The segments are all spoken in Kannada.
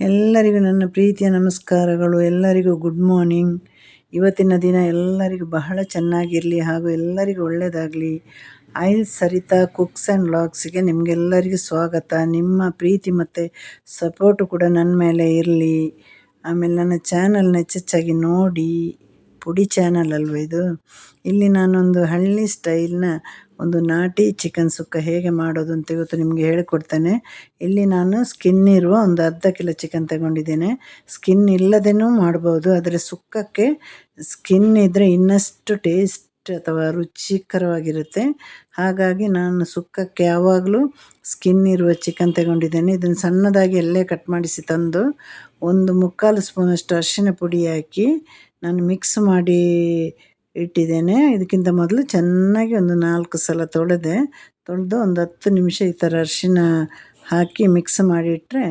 ಎಲ್ಲರಿಗೂ ನನ್ನ ಪ್ರೀತಿಯ ನಮಸ್ಕಾರಗಳು. ಎಲ್ಲರಿಗೂ ಗುಡ್ ಮಾರ್ನಿಂಗ್ ಇವತ್ತಿನ ದಿನ ಎಲ್ಲರಿಗೂ ಬಹಳ ಚೆನ್ನಾಗಿರಲಿ ಹಾಗೂ ಎಲ್ಲರಿಗೂ ಒಳ್ಳೆಯದಾಗಲಿ ಐ ಸರಿತಾ ಕುಕ್ಸ್ ಆ್ಯಂಡ್ ಲಾಕ್ಸ್ಗೆ ನಿಮಗೆಲ್ಲರಿಗೂ ಸ್ವಾಗತ. ನಿಮ್ಮ ಪ್ರೀತಿ ಮತ್ತು ಸಪೋರ್ಟು ಕೂಡ ನನ್ನ ಮೇಲೆ ಇರಲಿ. ಆಮೇಲೆ ನನ್ನ ಚಾನಲ್ನ ಹೆಚ್ಚೆಚ್ಚಾಗಿ ನೋಡಿ. ಪುಡಿ ಚಾನಲ್ ಅಲ್ವ ಇದು? ಇಲ್ಲಿ ನಾನೊಂದು ಹಳ್ಳಿ ಸ್ಟೈಲ್ನ ಒಂದು ನಾಟಿ ಚಿಕನ್ ಸುಕ್ಕ ಹೇಗೆ ಮಾಡೋದು ಅಂತ ಇವತ್ತು ನಿಮಗೆ ಹೇಳಿಕೊಡ್ತೇನೆ. ಇಲ್ಲಿ ನಾನು ಸ್ಕಿನ್ ಇರುವ ಒಂದು ಅರ್ಧ ಕಿಲೋ ಚಿಕನ್ ತಗೊಂಡಿದ್ದೇನೆ. ಸ್ಕಿನ್ ಇಲ್ಲದೇನೂ ಮಾಡ್ಬೋದು, ಆದರೆ ಸುಕ್ಕಕ್ಕೆ ಸ್ಕಿನ್ ಇದ್ದರೆ ಇನ್ನಷ್ಟು ಟೇಸ್ಟ್ ಅಥವಾ ರುಚಿಕರವಾಗಿರುತ್ತೆ. ಹಾಗಾಗಿ ನಾನು ಸುಕ್ಕಕ್ಕೆ ಯಾವಾಗಲೂ ಸ್ಕಿನ್ ಇರುವ ಚಿಕನ್ ತಗೊಂಡಿದ್ದೇನೆ. ಇದನ್ನು ಸಣ್ಣದಾಗಿ ಎಲ್ಲೇ ಕಟ್ ಮಾಡಿಸಿ ತಂದು ಒಂದು ಮುಕ್ಕಾಲು ಸ್ಪೂನಷ್ಟು ಅರಿಶಿನ ಪುಡಿ ಹಾಕಿ ನಾನು ಮಿಕ್ಸ್ ಮಾಡಿ ಇಟ್ಟಿದ್ದೇನೆ. ಇದಕ್ಕಿಂತ ಮೊದಲು ಚೆನ್ನಾಗಿ ಒಂದು ನಾಲ್ಕು ಸಲ ತೊಳೆದೆ. ತೊಳೆದು ಒಂದು ಹತ್ತು ನಿಮಿಷ ಈ ಥರ ಅರಿಶಿನ ಹಾಕಿ ಮಿಕ್ಸ್ ಮಾಡಿಟ್ಟರೆ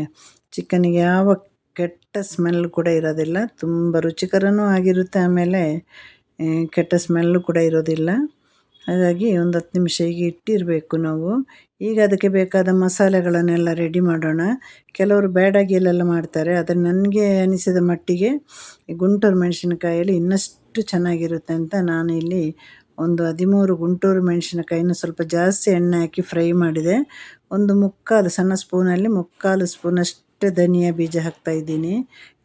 ಚಿಕನಿಗೆ ಯಾವ ಕೆಟ್ಟ ಸ್ಮೆಲ್ ಕೂಡ ಇರೋದಿಲ್ಲ. ತುಂಬ ರುಚಿಕರನೂ ಆಗಿರುತ್ತೆ ಆಮೇಲೆ ಕೆಟ್ಟ ಸ್ಮೆಲ್ಲು ಕೂಡ ಇರೋದಿಲ್ಲ. ಹಾಗಾಗಿ ಒಂದು ಹತ್ತು ನಿಮಿಷ ಹೀಗೆ ಇಟ್ಟಿರಬೇಕು ನಾವು. ಈಗ ಅದಕ್ಕೆ ಬೇಕಾದ ಮಸಾಲೆಗಳನ್ನೆಲ್ಲ ರೆಡಿ ಮಾಡೋಣ. ಕೆಲವರು ಬ್ಯಾಡಾಗಿಯಲ್ಲೆಲ್ಲ ಮಾಡ್ತಾರೆ. ಆದರೆ ನನಗೆ ಅನಿಸಿದ ಮಟ್ಟಿಗೆ ಗುಂಟೂರು ಮೆಣಸಿನಕಾಯಲ್ಲಿ ಇನ್ನಷ್ಟು ಚೆನ್ನಾಗಿರುತ್ತೆ ಅಂತ ನಾನು ಇಲ್ಲಿ ಒಂದು ಹದಿಮೂರು ಗುಂಟೂರು ಮೆಣಸಿನಕಾಯಿನ ಸ್ವಲ್ಪ ಜಾಸ್ತಿ ಎಣ್ಣೆ ಹಾಕಿ ಫ್ರೈ ಮಾಡಿದೆ. ಒಂದು ಮುಕ್ಕಾಲು ಸಣ್ಣ ಸ್ಪೂನಲ್ಲಿ ಮುಕ್ಕಾಲು ಸ್ಪೂನಷ್ಟು ಧನಿಯಾ ಬೀಜ ಹಾಕ್ತಾಯಿದ್ದೀನಿ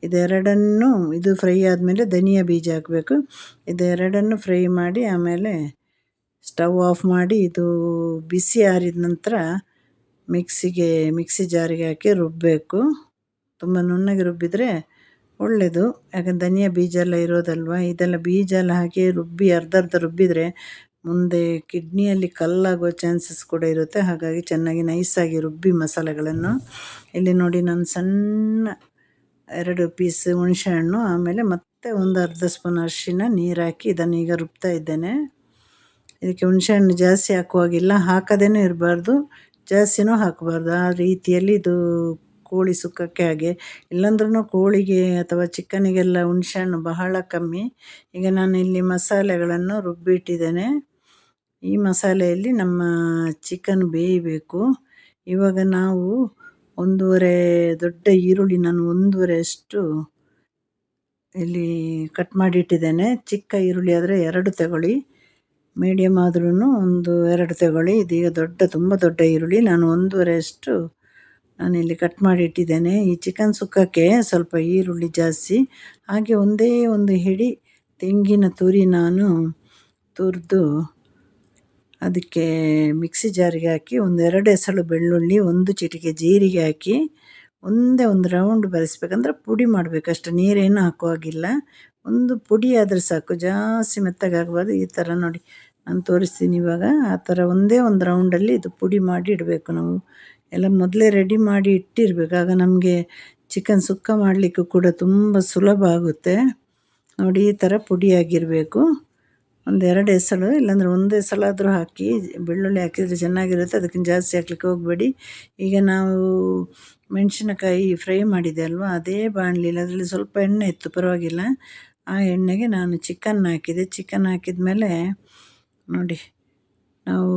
ಇದೆರಡನ್ನೂ ಇದು ಫ್ರೈ ಆದಮೇಲೆ ಧನಿಯಾ ಬೀಜ ಹಾಕಬೇಕು. ಇದೆರಡನ್ನು ಫ್ರೈ ಮಾಡಿ ಆಮೇಲೆ ಸ್ಟವ್ ಆಫ್ ಮಾಡಿ ಇದು ಬಿಸಿ ಆರಿದ ನಂತರ ಮಿಕ್ಸಿಗೆ, ಮಿಕ್ಸಿ ಜಾರಿಗೆ ಹಾಕಿ ರುಬ್ಬಬೇಕು ತುಂಬ ನುಣ್ಣಗೆ ರುಬ್ಬಿದರೆ ಒಳ್ಳೆಯದು ಯಾಕಂದ್ರೆ ಧನಿಯಾ ಬೀಜ ಎಲ್ಲ ಇರೋದಲ್ವ? ಇದೆಲ್ಲ ಬೀಜ ಎಲ್ಲ ಹಾಕಿ ರುಬ್ಬಿ ಅರ್ಧ ಅರ್ಧ ರುಬ್ಬಿದರೆ ಮುಂದೆ ಕಿಡ್ನಿಯಲ್ಲಿ ಕಲ್ಲಾಗೋ ಚಾನ್ಸಸ್ ಕೂಡ ಇರುತ್ತೆ. ಹಾಗಾಗಿ ಚೆನ್ನಾಗಿ ನೈಸಾಗಿ ರುಬ್ಬಿ ಮಸಾಲೆಗಳನ್ನು. ಇಲ್ಲಿ ನೋಡಿ ನಾನು ಸಣ್ಣ ಎರಡು ಪೀಸ್ ಹುಣಸೆಹಣ್ಣು ಆಮೇಲೆ ಮತ್ತೆ ಒಂದು ಅರ್ಧ ಸ್ಪೂನ್ ಅರಿಶಿನ, ನೀರು ಹಾಕಿ ಇದನ್ನು ಈಗ ರುಬ್ತಾ ಇದ್ದೇನೆ. ಇದಕ್ಕೆ ಹುಣಸೆಹಣ್ಣು ಜಾಸ್ತಿ ಹಾಕುವಾಗಿಲ್ಲ. ಹಾಕದೇ ಇರಬಾರ್ದು. ಜಾಸ್ತಿನೂ ಹಾಕಬಾರ್ದು. ಆ ರೀತಿಯಲ್ಲಿ ಇದು ಕೋಳಿ ಸುಕ್ಕಕ್ಕೆ ಹಾಗೆ. ಇಲ್ಲಾಂದ್ರೂ ಕೋಳಿಗೆ ಅಥವಾ ಚಿಕನಿಗೆಲ್ಲ ಹುಣಸೆಹಣ್ಣು ಬಹಳ ಕಮ್ಮಿ. ಈಗ ನಾನು ಇಲ್ಲಿ ಮಸಾಲೆಗಳನ್ನು ರುಬ್ಬಿಟ್ಟಿದ್ದೇನೆ. ಈ ಮಸಾಲೆಯಲ್ಲಿ ನಮ್ಮ ಚಿಕನ್ ಬೇಯಬೇಕು. ಇವಾಗ ನಾವು ಒಂದೂವರೆ ದೊಡ್ಡ ಈರುಳ್ಳಿ ನಾನು ಒಂದೂವರೆ ಅಷ್ಟು ಇಲ್ಲಿ ಕಟ್ ಮಾಡಿಟ್ಟಿದ್ದೇನೆ. ಚಿಕ್ಕ ಈರುಳ್ಳಿ ಆದರೆ ಎರಡು ತಗೊಳ್ಳಿ. ಮೀಡಿಯಮ್ ಆದ್ರೂ ಒಂದು ಎರಡು ತಗೊಳ್ಳಿ. ಇದೀಗ ದೊಡ್ಡ, ತುಂಬ ದೊಡ್ಡ ಈರುಳ್ಳಿ. ನಾನು ಒಂದೂವರೆ ಅಷ್ಟು ನಾನಿಲ್ಲಿ ಕಟ್ ಮಾಡಿ ಇಟ್ಟಿದ್ದೇನೆ ಈ ಚಿಕನ್ ಸುಕ್ಕಕ್ಕೆ ಸ್ವಲ್ಪ ಈರುಳ್ಳಿ ಜಾಸ್ತಿ, ಹಾಗೆ ಒಂದೇ ಒಂದು ಹಿಡಿ ತೆಂಗಿನ ತುರಿ ನಾನು ತುರಿದು ಅದಕ್ಕೆ ಮಿಕ್ಸಿ ಜಾರಿಗೆ ಹಾಕಿ ಒಂದೆರಡು ಎಸಳು ಬೆಳ್ಳುಳ್ಳಿ, ಒಂದು ಚಿಟಿಕೆ ಜೀರಿಗೆ ಹಾಕಿ ಒಂದೇ ಒಂದು ರೌಂಡ್ ಬರೆಸ್ಬೇಕಂದ್ರೆ ಪುಡಿ ಮಾಡಬೇಕಷ್ಟು ನೀರೇನು ಹಾಕುವಾಗಿಲ್ಲ. ಒಂದು ಪುಡಿ ಆದರೆ ಸಾಕು. ಜಾಸ್ತಿ ಮೆತ್ತಗಾಗಬಾರ್ದು. ಈ ಥರ ನೋಡಿ. ನಾನು ತೋರಿಸ್ತೀನಿ ಇವಾಗ. ಆ ಥರ ಒಂದೇ ಒಂದು ರೌಂಡಲ್ಲಿ ಇದು ಪುಡಿ ಮಾಡಿ ಇಡಬೇಕು ನಾವು. ಎಲ್ಲ ಮೊದಲೇ ರೆಡಿ ಮಾಡಿ ಇಟ್ಟಿರಬೇಕು. ಆಗ ನಮಗೆ ಚಿಕನ್ ಸುಕ್ಕ ಮಾಡಲಿಕ್ಕೂ ಕೂಡ ತುಂಬ ಸುಲಭ ಆಗುತ್ತೆ. ನೋಡಿ, ಈ ಥರ ಪುಡಿಯಾಗಿರಬೇಕು ಒಂದೆರಡು ಎಸಳು ಇಲ್ಲಾಂದ್ರೆ ಒಂದು ಎಸಳಾದರೂ ಹಾಕಿ, ಬೆಳ್ಳುಳ್ಳಿ ಹಾಕಿದರೆ ಚೆನ್ನಾಗಿರುತ್ತೆ. ಅದಕ್ಕಿಂತ ಜಾಸ್ತಿ ಹಾಕ್ಲಿಕ್ಕೆ ಹೋಗಬೇಡಿ. ಈಗ ನಾವು ಮೆಣಸಿನಕಾಯಿ ಫ್ರೈ ಮಾಡಿದೆ ಅಲ್ವಾ? ಅದೇ ಬಾಣಲಿಲ್ಲ ಅದರಲ್ಲಿ ಸ್ವಲ್ಪ ಎಣ್ಣೆ ಇತ್ತು, ಪರವಾಗಿಲ್ಲ. ಆ ಎಣ್ಣೆಗೆ ನಾನು ಚಿಕನ್ ಹಾಕಿದೆ. ಚಿಕನ್ ಹಾಕಿದ ಮೇಲೆ ನೋಡಿ, ನಾವು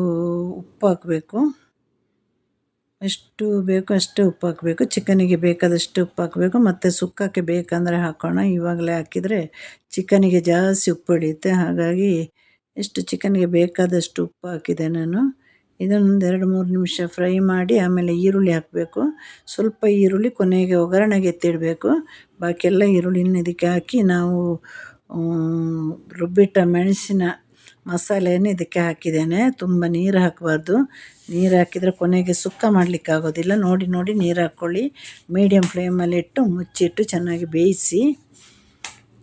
ಉಪ್ಪು ಹಾಕಬೇಕು. ಎಷ್ಟು ಬೇಕೋ ಅಷ್ಟು ಉಪ್ಪು ಹಾಕಬೇಕು. ಚಿಕನಿಗೆ ಬೇಕಾದಷ್ಟು ಉಪ್ಪು ಹಾಕಬೇಕು. ಮತ್ತು ಸುಕ್ಕಕ್ಕೆ ಬೇಕಂದರೆ ಹಾಕೋಣ. ಇವಾಗಲೇ ಹಾಕಿದರೆ ಚಿಕನಿಗೆ ಜಾಸ್ತಿ ಉಪ್ಪು ಹಿಡಿಯುತ್ತೆ. ಹಾಗಾಗಿ ಎಷ್ಟು ಚಿಕನ್ಗೆ ಬೇಕಾದಷ್ಟು ಉಪ್ಪು ಹಾಕಿದೆ ನಾನು. ಇದನ್ನೊಂದು ಎರಡು ಮೂರು ನಿಮಿಷ ಫ್ರೈ ಮಾಡಿ ಆಮೇಲೆ ಈರುಳ್ಳಿ ಹಾಕಬೇಕು. ಸ್ವಲ್ಪ ಈರುಳ್ಳಿ ಕೊನೆಗೆ ಒಗ್ಗರಣೆಗೆ ಎತ್ತಿಡಬೇಕು. ಬಾಕಿಯೆಲ್ಲ ಈರುಳ್ಳಿನ ಇದಕ್ಕೆ ಹಾಕಿ ನಾವು ರುಬ್ಬಿಟ್ಟ ಮೆಣಸಿನ ಮಸಾಲೆಯನ್ನು ಇದಕ್ಕೆ ಹಾಕಿದ್ದೇನೆ. ತುಂಬ ನೀರು ಹಾಕಬಾರ್ದು. ನೀರು ಹಾಕಿದರೆ ಕೊನೆಗೆ ಸುಕ್ಕ ಮಾಡಲಿಕ್ಕೆ ಆಗೋದಿಲ್ಲ ನೋಡಿ ನೋಡಿ ನೀರು ಹಾಕ್ಕೊಳ್ಳಿ. ಮೀಡಿಯಮ್ ಫ್ಲೇಮಲ್ಲಿಟ್ಟು ಮುಚ್ಚಿಟ್ಟು ಚೆನ್ನಾಗಿ ಬೇಯಿಸಿ.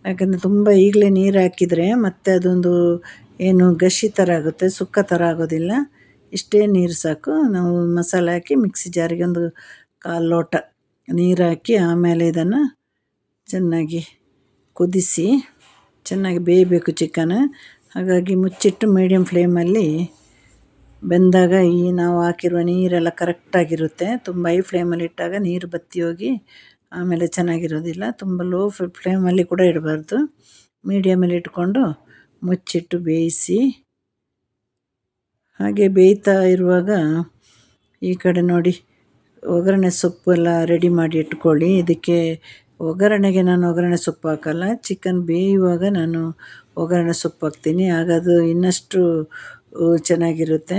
ಯಾಕಂದರೆ ತುಂಬ ಈಗಲೇ ನೀರು ಹಾಕಿದರೆ ಮತ್ತೆ ಅದೊಂದು ಏನು ಗಶಿ ಥರ ಆಗುತ್ತೆ, ಸುಕ್ಕ ಥರ ಆಗೋದಿಲ್ಲ. ಇಷ್ಟೇ ನೀರು ಸಾಕು. ನಾವು ಮಸಾಲೆ ಹಾಕಿ ಮಿಕ್ಸಿ ಜಾರಿಗೆ ಒಂದು ಕಾಲು ಲೋಟ ನೀರು ಹಾಕಿ ಆಮೇಲೆ ಇದನ್ನು ಚೆನ್ನಾಗಿ ಕುದಿಸಿ ಚೆನ್ನಾಗಿ ಬೇಯಬೇಕು ಚಿಕನ್. ಹಾಗಾಗಿ ಮುಚ್ಚಿಟ್ಟು ಮೀಡಿಯಮ್ ಫ್ಲೇಮಲ್ಲಿ ಬೆಂದಾಗ ಈ ನಾವು ಹಾಕಿರುವ ನೀರೆಲ್ಲ ಕರೆಕ್ಟಾಗಿರುತ್ತೆ ತುಂಬ ಹೈ ಫ್ಲೇಮಲ್ಲಿ ಇಟ್ಟಾಗ ನೀರು ಬತ್ತಿ ಹೋಗಿ ಆಮೇಲೆ ಚೆನ್ನಾಗಿರೋದಿಲ್ಲ. ತುಂಬ ಲೋ ಫ್ಲೇಮಲ್ಲಿ ಕೂಡ ಇಡಬಾರ್ದು. ಮೀಡಿಯಮಲ್ಲಿ ಇಟ್ಕೊಂಡು ಮುಚ್ಚಿಟ್ಟು ಬೇಯಿಸಿ ಹಾಗೆ ಬೇಯ್ತಾ ಇರುವಾಗ ಈ ಕಡೆ ನೋಡಿ ಒಗ್ಗರಣೆ ಸೊಪ್ಪು ಎಲ್ಲ ರೆಡಿ ಮಾಡಿ ಇಟ್ಕೊಳ್ಳಿ. ಇದಕ್ಕೆ ಒಗ್ಗರಣೆಗೆ ನಾನು ಒಗ್ಗರಣೆ ಸೊಪ್ಪು ಹಾಕಲ್ಲ. ಚಿಕನ್ ಬೇಯುವಾಗ ನಾನು ಒಗ್ಗರಣೆ ಸೊಪ್ಪು ಹಾಕ್ತೀನಿ. ಆಗ ಅದು ಇನ್ನಷ್ಟು ಚೆನ್ನಾಗಿರುತ್ತೆ.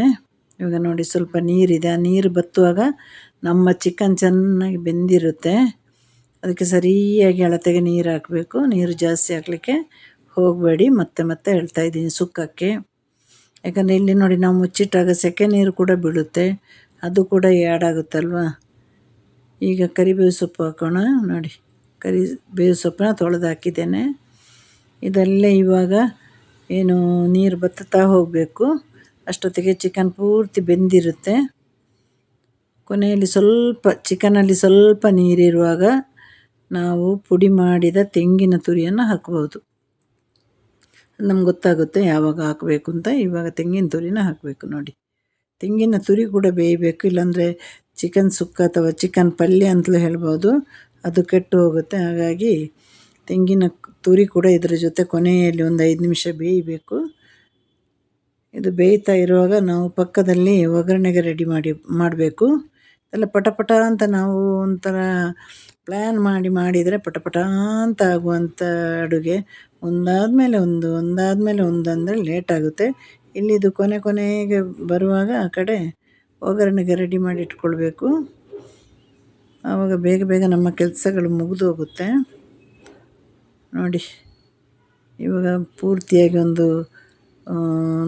ಇವಾಗ ನೋಡಿ ಸ್ವಲ್ಪ ನೀರಿದೆ. ಆ ನೀರು ಬತ್ತುವಾಗ ನಮ್ಮ ಚಿಕನ್ ಚೆನ್ನಾಗಿ ಬೆಂದಿರುತ್ತೆ. ಅದಕ್ಕೆ ಸರಿಯಾಗಿ ಅಳತೆಗೆ ನೀರು ಹಾಕಬೇಕು. ನೀರು ಜಾಸ್ತಿ ಹಾಕಲಿಕ್ಕೆ ಹೋಗಬೇಡಿ. ಮತ್ತೆ ಮತ್ತೆ ಹೇಳ್ತಾ ಇದ್ದೀನಿ ಸುಕ್ಕಕ್ಕೆ. ಯಾಕಂದರೆ ಇಲ್ಲಿ ನೋಡಿ ನಾವು ಮುಚ್ಚಿಟ್ಟಾಗ ಸೆಕೆ ನೀರು ಕೂಡ ಬೀಳುತ್ತೆ. ಅದು ಕೂಡ ಆ್ಯಡ್ ಈಗ ಕರಿಬೇವು ಸೊಪ್ಪು ಹಾಕೋಣ. ನೋಡಿ ಕರಿ ಬೇವು ಸೊಪ್ಪನ್ನ ತೊಳೆದು ಹಾಕಿದ್ದೇನೆ. ಇದಲ್ಲೇ ಇವಾಗ ಏನು ನೀರು ಬತ್ತುತ್ತಾ ಹೋಗಬೇಕು. ಅಷ್ಟೊತ್ತಿಗೆ ಚಿಕನ್ ಪೂರ್ತಿ ಬೆಂದಿರುತ್ತೆ. ಕೊನೆಯಲ್ಲಿ ಸ್ವಲ್ಪ ಚಿಕನಲ್ಲಿ ಸ್ವಲ್ಪ ನೀರಿರುವಾಗ ನಾವು ಪುಡಿ ಮಾಡಿದ ತೆಂಗಿನ ತುರಿಯನ್ನು ಹಾಕ್ಬೋದು. ನಮ್ಗೆ ಗೊತ್ತಾಗುತ್ತೆ ಯಾವಾಗ ಹಾಕಬೇಕು ಅಂತ. ಇವಾಗ ತೆಂಗಿನ ತುರಿನ ಹಾಕಬೇಕು ನೋಡಿ. ತೆಂಗಿನ ತುರಿ ಕೂಡ ಬೇಯಬೇಕು, ಇಲ್ಲಾಂದರೆ ಚಿಕನ್ ಸುಕ್ಕ ಅಥವಾ ಚಿಕನ್ ಪಲ್ಯ ಅಂತಲೂ ಹೇಳ್ಬೋದು. ಅದು ಕೆಟ್ಟು ಹೋಗುತ್ತೆ. ಹಾಗಾಗಿ ತೆಂಗಿನ ತುರಿ ಕೂಡ ಇದರ ಜೊತೆ ಕೊನೆಯಲ್ಲಿ ಒಂದು ಐದು ನಿಮಿಷ ಬೇಯಬೇಕು. ಇದು ಬೇಯ್ತಾ ಇರುವಾಗ ನಾವು ಪಕ್ಕದಲ್ಲಿ ಒಗ್ಗರಣೆಗೆ ರೆಡಿ ಮಾಡಿ, ಮಾಡಬೇಕು. ಎಲ್ಲ ಪಟ ಪಟ ಅಂತ ನಾವು ಒಂಥರ ಪ್ಲ್ಯಾನ್ ಮಾಡಿ ಮಾಡಿದರೆ ಪಟ ಪಟ ಅಂತ ಆಗುವಂಥ ಅಡುಗೆ. ಒಂದಾದಮೇಲೆ ಒಂದು ಒಂದಾದಮೇಲೆ ಒಂದು ಅಂದರೆ ಲೇಟ್ ಆಗುತ್ತೆ. ಇಲ್ಲಿದು ಕೊನೆ ಕೊನೆಗೆ ಬರುವಾಗ ಆ ಕಡೆ ಒಗ್ಗರಣೆಗೆ ರೆಡಿ ಮಾಡಿ ಇಟ್ಕೊಳ್ಬೇಕು. ಆವಾಗ ಬೇಗ ಬೇಗ ನಮ್ಮ ಕೆಲಸಗಳು ಮುಗಿದು ಹೋಗುತ್ತೆ. ನೋಡಿ. ಇವಾಗ ಪೂರ್ತಿಯಾಗಿ ಒಂದು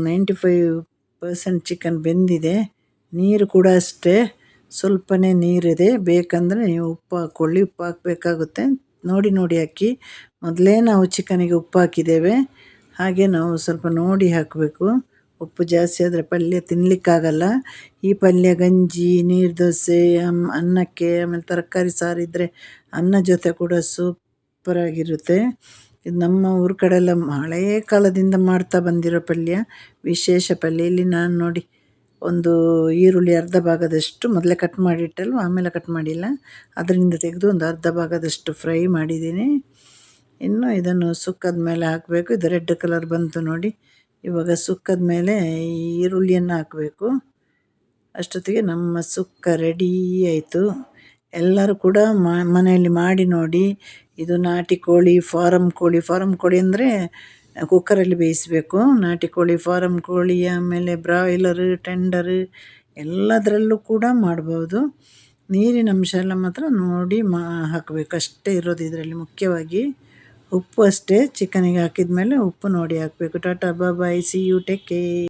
ನೈಂಟಿ ಫೈವ್ ಪರ್ಸೆಂಟ್ ಚಿಕನ್ ಬೆಂದಿದೆ. ನೀರು ಕೂಡ ಅಷ್ಟೇ. ಸ್ವಲ್ಪನೇ ನೀರಿದೆ. ಬೇಕಂದರೆ ನೀವು ಉಪ್ಪು ಹಾಕ್ಕೊಳ್ಳಿ. ಉಪ್ಪು ಹಾಕಬೇಕಾಗುತ್ತೆ. ನೋಡಿ ನೋಡಿ ಹಾಕಿ ಮೊದಲೇ ನಾವು ಚಿಕನಿಗೆ ಉಪ್ಪು ಹಾಕಿದ್ದೇವೆ. ಹಾಗೆ ನಾವು ಸ್ವಲ್ಪ ನೋಡಿ ಹಾಕಬೇಕು. ಉಪ್ಪು ಜಾಸ್ತಿ ಆದರೆ ಪಲ್ಯ ತಿನ್ನಲಿಕ್ಕಾಗಲ್ಲ ಈ ಪಲ್ಯ ಗಂಜಿ ನೀರು ದೋಸೆ ಅನ್ನಕ್ಕೆ, ಆಮೇಲೆ ತರಕಾರಿ ಸಾರು ಇದ್ದರೆ ಅನ್ನ ಜೊತೆ ಕೂಡ ಸೂಪರಾಗಿರುತ್ತೆ ಇದು ನಮ್ಮ ಊರ ಕಡೆ ಎಲ್ಲ ಹಳೆಯ ಕಾಲದಿಂದ ಮಾಡ್ತಾ ಬಂದಿರೋ ಪಲ್ಯ, ವಿಶೇಷ ಪಲ್ಯ. ಇಲ್ಲಿ ನಾನು ನೋಡಿ ಒಂದು ಈರುಳ್ಳಿ ಅರ್ಧ ಭಾಗದಷ್ಟು ಮೊದಲೇ ಕಟ್ ಮಾಡಿಟ್ಟಲ್ವ? ಆಮೇಲೆ ಕಟ್ ಮಾಡಿಲ್ಲ. ಅದರಿಂದ ತೆಗೆದು ಒಂದು ಅರ್ಧ ಭಾಗದಷ್ಟು ಫ್ರೈ ಮಾಡಿದ್ದೀನಿ. ಇನ್ನು ಇದನ್ನು ಸುಕ್ಕದ ಮೇಲೆ ಹಾಕಬೇಕು. ಇದು ರೆಡ್ ಕಲರ್ ಬಂತು ನೋಡಿ. ಇವಾಗ ಸುಕ್ಕದ ಮೇಲೆ ಈರುಳ್ಳಿಯನ್ನು ಹಾಕಬೇಕು. ಅಷ್ಟೊತ್ತಿಗೆ ನಮ್ಮ ಸುಕ್ಕ ರೆಡಿ ಆಯಿತು. ಎಲ್ಲರೂ ಕೂಡ ಮನೆಯಲ್ಲಿ ಮಾಡಿ ನೋಡಿ, ಇದು ನಾಟಿ ಕೋಳಿ ಫಾರಮ್ ಕೋಳಿ ಫಾರಮ್ ಕೋಳಿ ಅಂದರೆ ಕುಕ್ಕರಲ್ಲಿ ಬೇಯಿಸಬೇಕು. ನಾಟಿ ಕೋಳಿ ಫಾರಮ್ ಕೋಳಿ, ಆಮೇಲೆ ಬ್ರಾಯ್ಲರು, ಟೆಂಡರ್ ಎಲ್ಲದರಲ್ಲೂ ಕೂಡ ಮಾಡ್ಬೋದು. ನೀರಿನ ಅಂಶ ಎಲ್ಲ ಮಾತ್ರ ನೋಡಿ ಮಾ, ಹಾಕಬೇಕು. ಅಷ್ಟೇ ಇರೋದು ಇದರಲ್ಲಿ ಮುಖ್ಯವಾಗಿ. ಉಪ್ಪು ಅಷ್ಟೇ. ಚಿಕನಿಗೆ ಹಾಕಿದ ಮೇಲೆ ಉಪ್ಪು ನೋಡಿ ಹಾಕಬೇಕು. Tata, bye see you take care